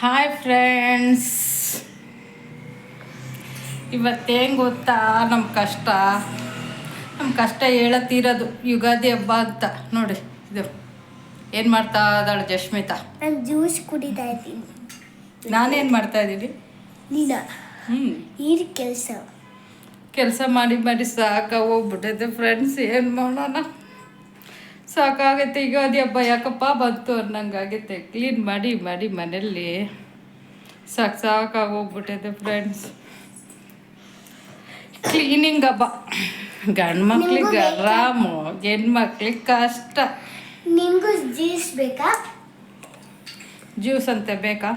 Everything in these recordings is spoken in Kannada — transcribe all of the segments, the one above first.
ಹಾಯ್ ಫ್ರೆಂಡ್ಸ್ ಇವತ್ತೇನು ಗೊತ್ತಾ? ನಮ್ಮ ಕಷ್ಟ. ನಮ್ಮ ಕಷ್ಟ ಹೇಳತ್ತೀರೋದು ಯುಗಾದಿ ಹಬ್ಬ ಅಂತ. ನೋಡಿ ಇದು. ಏನು ಮಾಡ್ತಾ ಇದ್ದಾಳೆ ಜಶ್ಮಿತಾ ನಾನು ಜ್ಯೂಸ್ ಕುಡಿತಾ ಇದ್ದೀನಿ. ನಾನೇನು ಮಾಡ್ತಾ ಇದ್ದೀನಿ? ನೀನ ಹ್ಞೂ ಈ ಕೆಲಸ. ಕೆಲಸ ಮಾಡಿ ಮಾಡಿ ಸಾಕ. ಹೋಗ್ಬಿಟ್ಟೈತೆ ಫ್ರೆಂಡ್ಸ್ ಏನು ಮಾಡೋಣ? ಸಾಕಾಗೈತೆ ಯುಗಾದಿ ಹಬ್ಬ. ಯಾಕಪ್ಪ? ಬಂತು ಅನ್ನಂಗಾಗೈತೆ ಕ್ಲೀನ್ ಮಾಡಿ ಮಾಡಿ ಮನೆಯಲ್ಲಿ. ಸಾಕು ಸಾಕಾಗಿ ಹೋಗ್ಬಿಟ್ಟೈತೆ ಫ್ರೆಂಡ್ಸ್ ಕ್ಲೀನಿಂಗ್ ಹಬ್ಬ. ಗಂಡು ಮಕ್ಳಿಗೆ? ಆರಾಮು. ಹೆಣ್ಮಕ್ಳಿಗೆ ಕಷ್ಟ. ನಿಮಗೂ ಜ್ಯೂಸ್ ಬೇಕಾ? ಜ್ಯೂಸ್ ಅಂತೆ ಬೇಕಾ?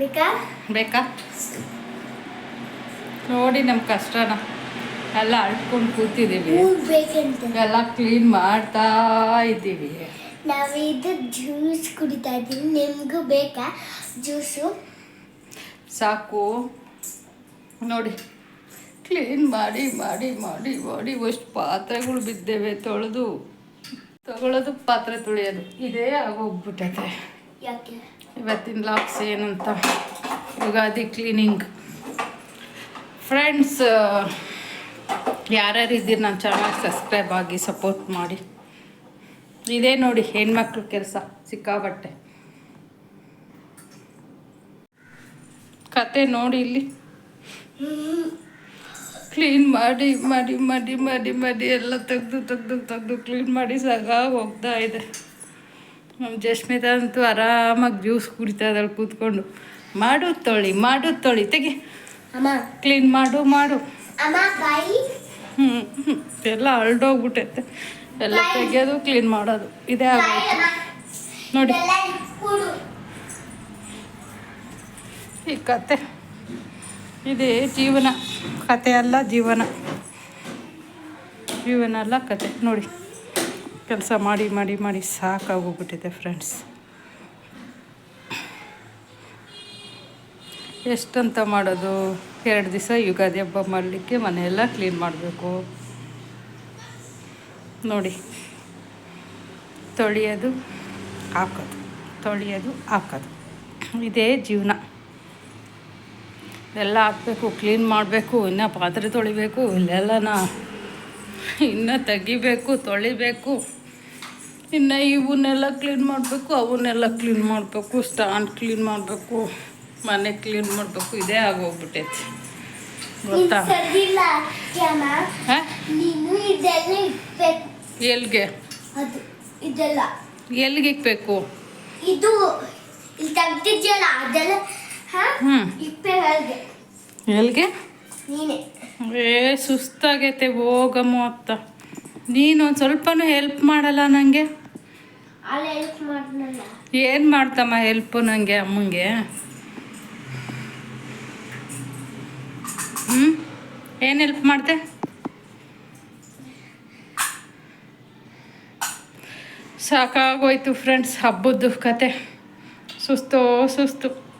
ಬೇಕಾ? ಬೇಕಾ? ನೋಡಿ ನಮ್ಮ ಕಷ್ಟನ. ಎಲ್ಲ ಅಡ್ಕೊಂಡು ಕೂತಿದ್ದೀವಿ ಎಲ್ಲ ಕ್ಲೀನ್ ಮಾಡ್ತಾ ಇದ್ದೀವಿ. ನಾವು ಇದು ಜ್ಯೂಸ್ ಕುಡಿತಾ ಇದ್ದೀನಿ ನಿಮಗೂ ಬೇಕಾ ಜ್ಯೂಸು? ಸಾಕು. ನೋಡಿ ಕ್ಲೀನ್ ಮಾಡಿ ಮಾಡಿ ಮಾಡಿ ಮಾಡಿ ಅಷ್ಟು ಪಾತ್ರೆಗಳು ಬಿದ್ದೇವೆ ತೊಳೆದು. ತಗೊಳ್ಳೋದು ಪಾತ್ರೆ ತೊಳೆಯೋದು. ಇದೇ ಆಗೋಗ್ಬಿಟ್ಟೈತೆ. ಯಾಕೆ? ಇವತ್ತಿನ ಲಾಕ್ಸ್ ಏನಂತ? ಯುಗಾದಿ ಕ್ಲೀನಿಂಗ್. ಫ್ರೆಂಡ್ಸ್ ಯಾರ್ಯಾರು ಇದ್ದೀರಿ ನನ್ನ ಚಾನಲ್ ಸಬ್ಸ್ಕ್ರೈಬ್ ಆಗಿ ಸಪೋರ್ಟ್ ಮಾಡಿ. ಇದೇ ನೋಡಿ ಹೆಣ್ಮಕ್ಳು ಕೆಲಸ ಸಿಕ್ಕಾಬಟ್ಟೆ ಕತೆ ನೋಡಿ ಇಲ್ಲಿ. ಕ್ಲೀನ್ ಮಾಡಿ ಮಾಡಿ ಮಾಡಿ ಮಾಡಿ ಮಾಡಿ ಎಲ್ಲ ತೆಗ್ದು ತೆಗೆದು ತೆಗ್ದು ಕ್ಲೀನ್ ಮಾಡಿ ಸಾಕಾಗಿ ಹೋಗ್ತಾ ಇದೆ. ನಮ್ಮ ಜಸ್ಮಿತ ಅಂತೂ ಆರಾಮಾಗಿ ಜ್ಯೂಸ್ ಕುಡಿತಾ ಇದ್ದಾಳೆ ಕೂತ್ಕೊಂಡು. ಮಾಡು ತೊಳಿ ಮಾಡು ತೊಳಿ. ತೆಗಿ. ಅಮ್ಮ. ಕ್ಲೀನ್ ಮಾಡು ಮಾಡು. ಅಮ್ಮ ಬಾಯಿ. ಹ್ಞೂ ಎಲ್ಲ ಹರಡೋಗ್ಬಿಟ್ಟೈತೆ ಎಲ್ಲ ತೆಗೆಯೋದು ಕ್ಲೀನ್ ಮಾಡೋದು. ಇದೇ ಆಗೋಯ್ತು. ನೋಡಿ. ಈ ಕತೆ. ಇದೇ ಜೀವನ. ಕತೆ ಅಲ್ಲ ಜೀವನ. ಜೀವನ ಅಲ್ಲ ಕತೆ. ನೋಡಿ. ಕೆಲಸ ಮಾಡಿ ಮಾಡಿ ಮಾಡಿ ಸಾಕಾಗೋಗ್ಬಿಟ್ಟಿದೆ ಫ್ರೆಂಡ್ಸ್ ಎಷ್ಟಂತ ಮಾಡೋದು? ಎರಡು ದಿವಸ ಯುಗಾದಿ ಹಬ್ಬ ಮಾಡಲಿಕ್ಕೆ ಮನೆಯೆಲ್ಲ ಕ್ಲೀನ್ ಮಾಡಬೇಕು. ನೋಡಿ, ತೊಳೆಯೋದು, ಹಾಕೋದು. ತೊಳೆಯೋದು, ಹಾಕೋದು. ಇದೇ ಜೀವನ. ಎಲ್ಲ ಹಾಕಬೇಕು ಕ್ಲೀನ್ ಮಾಡಬೇಕು, ಇನ್ನೂ ಪಾತ್ರೆ ತೊಳಿಬೇಕು, ಇಲ್ಲೆಲ್ಲನ ಇನ್ನೂ ತೆಗಿಬೇಕು, ತೊಳಿಬೇಕು. ಇನ್ನು ಇವನ್ನೆಲ್ಲ ಕ್ಲೀನ್ ಮಾಡಬೇಕು, ಅವನ್ನೆಲ್ಲ ಕ್ಲೀನ್ ಮಾಡಬೇಕು ಸ್ಟ್ಯಾಂಡ್ ಕ್ಲೀನ್ ಮಾಡಬೇಕು. ಮನೆ ಕ್ಲೀನ್ ಮಾಡಬೇಕು ಇದೇ ಆಗೋಗ್ಬಿಟ್ಟೈತಿ. ಗೊತ್ತಾ? ನೀನು ಇದೆಲ್ಲ ಇಕ್ಬೇಕು? ಇದು ಎಲ್ಗೆ. ಏ ಸುಸ್ತಾಗೈತೆ ಹೋಗಮ್ಮ ಅತ್ತ. ನೀನು ಒಂದು ಸ್ವಲ್ಪನೂ ಹೆಲ್ಪ್ ಮಾಡಲ್ಲ ನನಗೆ ಏನು ಮಾಡ್ತಮ್ಮ ಹೆಲ್ಪು ನನಗೆ ಅಮ್ಮಂಗೆ? ಹ್ಞೂ ಏನು ಹೆಲ್ಪ್ ಮಾಡಿದೆ? ಸಾಕಾಗೋಯ್ತು ಫ್ರೆಂಡ್ಸ್ ಹಬ್ಬದ್ದು ಕತೆ. ಸುಸ್ತು ಸುಸ್ತು.